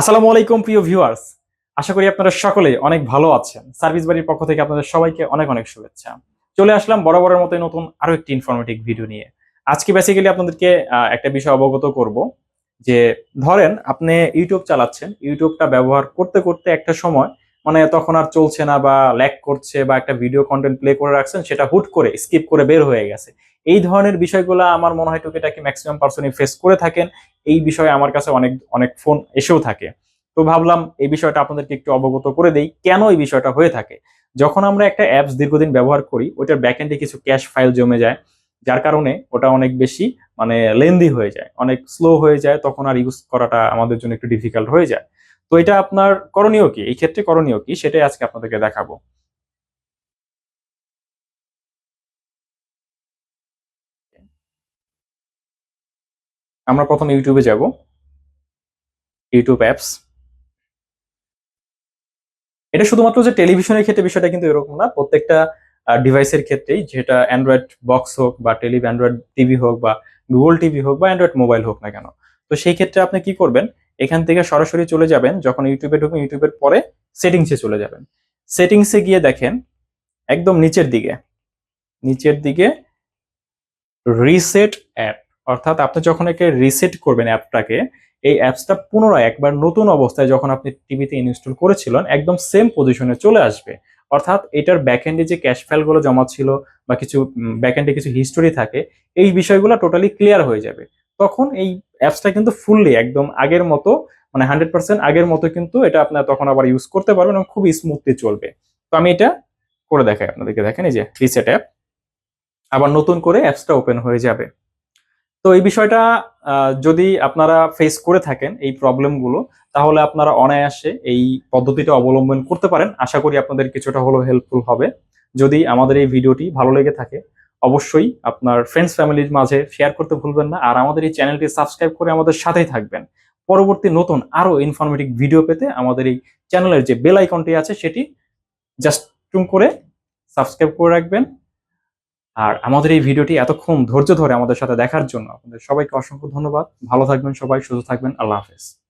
আসসালামু আলাইকুম, প্রিয় ভিউয়ার্স। আশা করি আপনারা সকলে অনেক ভালো আছেন। সার্ভিস বাড়ির পক্ষ থেকে আপনাদের সবাইকে অনেক অনেক শুভেচ্ছা। চলে আসলাম বরাবরের মতোই নতুন আরও একটি ইনফরমেটিভ ভিডিও নিয়ে। আজকে বেসিক্যালি আপনাদেরকে একটা বিষয় অবগত করব যে, ধরেন আপনি ইউটিউব চালাচ্ছেন, ইউটিউবটা ব্যবহার করতে করতে একটা সময় মানে তখন আর চলছে না বা ল্যাক করছে বা একটা ভিডিও কন্টেন্ট প্লে করে রাখছেন, সেটা হুট করে স্কিপ করে বের হয়ে গেছে। এই ধরনের বিষয়গুলো আমার মনে হয় টুকিটাকি ম্যাক্সিমাম পার্সনই ফেস করে থাকেন। এই বিষয়ে আমার কাছে অনেক অনেক ফোন এসেও থাকে। তো ভাবলাম এই বিষয়টা আপনাদেরকে একটু অবগত করে দেই, কেন এই বিষয়টা হয়ে থাকে? যখন আমরা একটা অ্যাপস দীর্ঘদিন ব্যবহার করি, ওইটার ব্যাকএন্ডে কিছু ক্যাশ ফাইল জমে যায়, যার কারণে ওটা অনেক বেশি মানে লেন্দি হয়ে যায়, অনেক স্লো হয়ে যায়, তখন আর ইউজ করাটা আমাদের জন্য একটু ডিফিকাল্ট হয়ে যায়। তো এটা আপনার করণীয় কি? এই ক্ষেত্রে করণীয় কি? সেটাই আজকে আপনাদেরকে দেখাবো। আমরা প্রথম ইউটিউবে যাব। ইউটিউব অ্যাপস এটা শুধুমাত্র যে টেলিভিশনের ক্ষেত্রে বিষয়টা কিন্তু এরকম না, প্রত্যেকটা ডিভাইসের ক্ষেত্রেই, যেটা অ্যান্ড্রয়েড বক্স হোক বা টেলি অ্যান্ড্রয়েড টিভি হোক বা গুগল টিভি হোক বা অ্যান্ড্রয়েড মোবাইল হোক না কেন। তো সেই ক্ষেত্রে আপনি কি করবেন? এখান থেকে সরাসরি চলে যাবেন, যখন ইউটিউবে ঢুকবেন ইউটিউবের পরে সেটিংসে চলে যাবেন। সেটিংসে গিয়ে দেখেন, একদম নিচের দিকে নিচের দিকে রিসেট অ্যাপ অর্থাৎ আপনি যখন একে রিসেট করবেন অ্যাপটাকে এই অ্যাপসটা পুনরায় একবার নতুন অবস্থায় যখন আপনি টিভিতে ইনস্টল করেছিলেন, একদম সেম পজিশনে চলে আসবে। অর্থাৎ এটার ব্যাকএন্ডে যে ক্যাশ ফাইলগুলো জমা ছিল বা কিছু ব্যাকএন্ডে কিছু হিস্টোরি থাকে, এই বিষয়গুলো টোটালি ক্লিয়ার হয়ে যাবে। তখন এই অ্যাপসটা কিন্তু ফুললি একদম আগের মতো মানে হান্ড্রেড পার্সেন্ট আগের মতো কিন্তু এটা আপনার তখন আবার ইউজ করতে পারবেন এবং খুবই স্মুথলি চলবে। তো আমি এটা করে দেখাই আপনাদেরকে, দেখেন এই যে রিসেট অ্যাপ আবার নতুন করে অ্যাপসটা ওপেন হয়ে যাবে। তো এই বিষয়টা যদি আপনারা ফেস করে থাকেন এই প্রবলেমগুলো তাহলে আপনারা অনায়াসে এই পদ্ধতিটা অবলম্বন করতে পারেন। আশা করি আপনাদের কিছুটা হলেও হেল্পফুল হবে। যদি আমাদের এই ভিডিওটি ভালো লেগে থাকে, অবশ্যই আপনার ফ্রেন্ডস ফ্যামিলির মাঝে শেয়ার করতে ভুলবেন না। আর আমাদের এই চ্যানেলটি সাবস্ক্রাইব করে আমাদের সাথেই থাকবেন। পরবর্তী নতুন আরও ইনফরমেটিভ ভিডিও পেতে আমাদের এই চ্যানেলের যে বেল আইকনটি আছে, সেটি জাস্ট টুম করে সাবস্ক্রাইব করে রাখবেন। আর আমাদের এই ভিডিওটি এতক্ষণ ধৈর্য ধরে আমাদের সাথে দেখার জন্য আপনাদের সবাইকে অসংখ্য ধন্যবাদ। ভালো থাকবেন সবাই, সুস্থ থাকবেন। আল্লাহ হাফেজ।